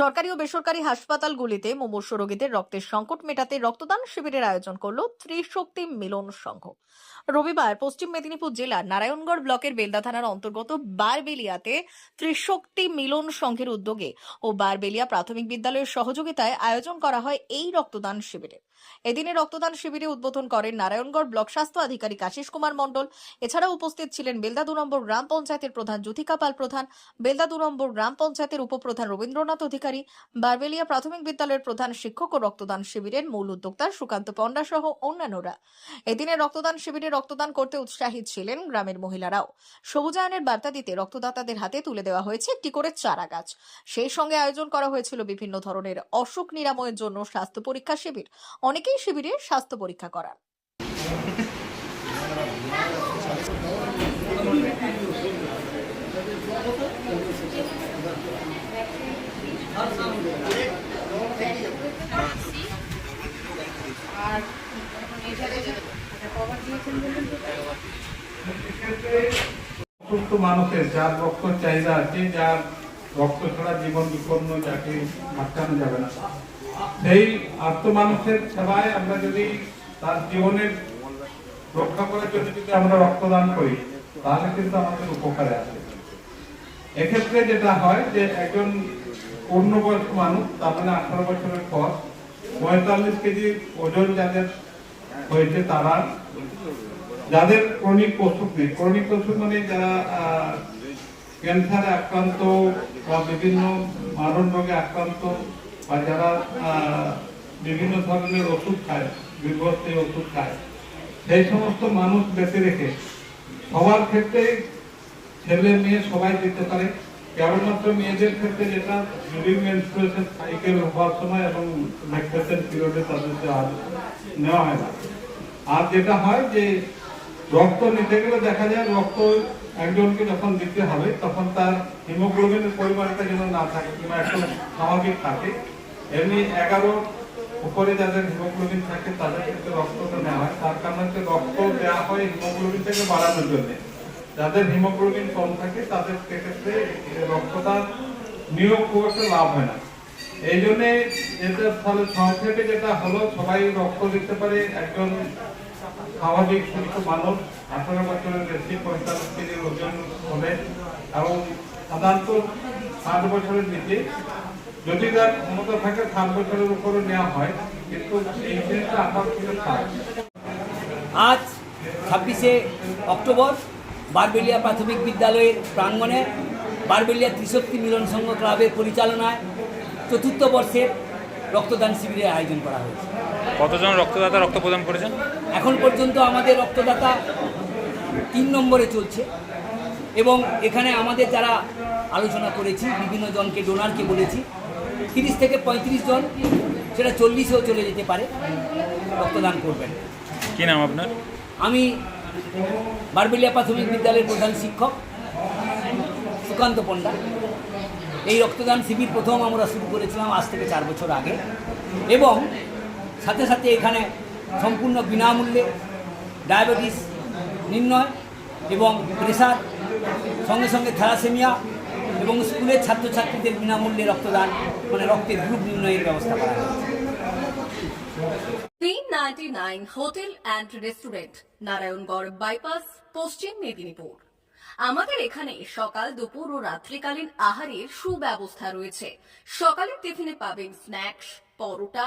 সরকারি ও বেসরকারি হাসপাতালগুলিতে মুমূর্ষু রোগীদের রক্তের সংকট মেটাতে রক্তদান শিবিরের আয়োজন করল ত্রিশক্তি মিলন সংঘ। রবিবার পশ্চিম মেদিনীপুর জেলার নারায়ণগড় ব্লকের বেলদা থানার অন্তর্গত বারবেলিয়াতে ত্রিশক্তি মিলন সংঘের উদ্যোগে ও বারবেলিয়া প্রাথমিক বিদ্যালয়ের সহযোগিতায় আয়োজন করা হয় এই রক্তদান শিবিরের এদিনে রক্তদান শিবিরে উদ্বোধন করেন নারায়ণগড় ব্লক স্বাস্থ্য আধিকারিক আশিস কুমার মণ্ডল। এছাড়াও উপস্থিত ছিলেন বেলদা দু নম্বর গ্রাম পঞ্চায়েতের প্রধান জ্যোতিকা পাল প্রধান, বেলদা দু নম্বর গ্রাম পঞ্চায়েতের উপপ্রধান রবীন্দ্রনাথ অধিকারী বারবেলিয়া প্রাথমিক বিদ্যালয়ের প্রধান শিক্ষক ও রক্তদান শিবিরের মূল উদ্যোক্তা সুকান্ত পণ্ডা সহ অন্যান্যরা। এদিনে রক্তদান শিবিরে রক্তদান করতে উৎসাহী ছিলেন গ্রামের মহিলারাও। সবুজায়নের বার্তা দিতে রক্তদাতাদের হাতে তুলে দেওয়া হয়েছে একটি করে চারা গাছ। সেই সঙ্গে আয়োজন করা হয়েছিল বিভিন্ন ধরনের অসুখ নিরাময়ের জন্য স্বাস্থ্য পরীক্ষা শিবির। অনেকেই শিবিরে স্বাস্থ্য পরীক্ষা করান। অসুস্থ মানুষের, যার রক্ত চাহিদা আছে, যার রক্ত ছাড়া জীবন বিপন্ন যাকে বাঁচানো যাবে না। সেই আত্ম মানুষের সেবায় আমরা যদি তার জীবনের রক্ষা করার জন্য যদি আমরা রক্তদান করি, তাহলে কিন্তু আমাদের উপকারে আসে এক্ষেত্রে যেটা হয় যে একজন পূর্ণবয়স্ক মানুষ, তার মানে আঠারো বছরের পর, পঁয়তাল্লিশ কেজি ওজন যাদের হয়েছে তারা যাদের ক্রনিক অসুখ নেই ক্রনিক অসুখ মানে যারা ক্যান্সারে আক্রান্ত বা বিভিন্ন মারণ রোগে আক্রান্ত বা যারা বিভিন্ন ধরনের ওষুধ খায় দীর্ঘস্থায়ী ওষুধ খায়, সেই সমস্ত মানুষ বেঁচে রেখে সবার ক্ষেত্রে ছেলে মেয়ে সবাই দিতে পারে। কেবলমাত্র মেয়েদের ক্ষেত্রে যেটা ডিউরিং সাইকেল হওয়ার সময় এবং ল্যাকটেশন পিরিয়ডে তাদেরকে আর নেওয়া হয় না। আর যেটা হয় যে রক্ত নিতে গেলে দেখা যায় রক্ত একজনকে যখন দিতে হবে, তখন তার হিমোগ্লোবিনের পরিমাণটা যেন না থাকে, কিংবা একটু স্বাভাবিক থাকে। এমনি এগারো উপরে যাদের হিমোগ্লোবিন থাকে, তাদের ক্ষেত্রে রক্তটা নেওয়া হয়। তার কারণে রক্ত দেওয়া হয় হিমোগ্লোবিনটাকে বাড়ানোর জন্য। যাদের হিমোগ্লোবিন কম থাকে, তাদের সেক্ষেত্রে রক্তটা নিয়োগ একটা লাভ হয় না। এই জন্য এতে ফলে সংক্ষেপে যেটা হলো, সবাই রক্ত দিতে পারে, একজন স্বাভাবিক সুস্থ মানুষ আঠারো বছরের বেশি পঁয়তাল্লিশ কেজি ওজন হলে এবং সাধারণত ষাট বছরের নিচে যদি তার ক্ষমতা থাকে ষাট বছরের উপরে নেওয়া হয়। কিন্তু এই জিনিসটা থেকে থাকে আজ ছাব্বিশে অক্টোবর, বারবেলিয়া প্রাথমিক বিদ্যালয়ের প্রাঙ্গণে বারবেলিয়া ত্রিশক্তি মিলন সংঘ ক্লাবের পরিচালনায় চতুর্থ বর্ষের রক্তদান শিবিরের আয়োজন করা হয়েছে। কতজন রক্তদাতা রক্ত প্রদান করেছেন? এখন পর্যন্ত আমাদের রক্তদাতা তিন নম্বরে চলছে। এবং এখানে আমাদের যারা আলোচনা করেছি বিভিন্ন জনকে ডোনারকে বলেছি তিরিশ থেকে পঁয়ত্রিশ জন সেটা চল্লিশেও চলে যেতে পারে রক্তদান করবেন। কি নাম আপনার? আমি বারবেলিয়া প্রাথমিক বিদ্যালয়ের প্রধান শিক্ষক সুকান্ত পণ্ডা। এই রক্তদান শিবির প্রথম আমরা শুরু করেছিলাম আজ থেকে চার বছর আগে। এবং সাথে সাথে এখানে সম্পূর্ণ বিনামূল্যে ডায়াবেটিস নির্ণয় এবং প্রেশার, সঙ্গে সঙ্গে থ্যালাসেমিয়া এবং স্কুলের ছাত্রছাত্রীদের বিনামূল্যে রক্তদান মানে রক্তের গ্রুপ নির্ণয়ের ব্যবস্থা করা হয়েছে। Hotel and restaurant, Narayangarh bypass, পশ্চিম মেদিনীপুর। আমাদের এখানে সকাল, দুপুর ও রাত্রিকালীন আহারের সুব্যবস্থা রয়েছে। সকালের টিফিনে পাবেন স্ন্যাক্স, পরোটা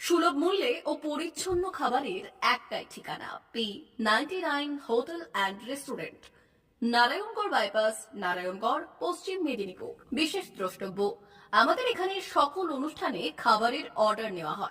সুলভ মূল্যে ও পরিচ্ছন্ন খাবারের একটাই ঠিকানা P ninety nine hotel and restaurant Narayangarh bypass Narayangarh, পশ্চিম মেদিনীপুর। বিশেষ দ্রষ্টব্য, আমাদের এখানে সকল অনুষ্ঠানে খাবারের অর্ডার নেওয়া হয়।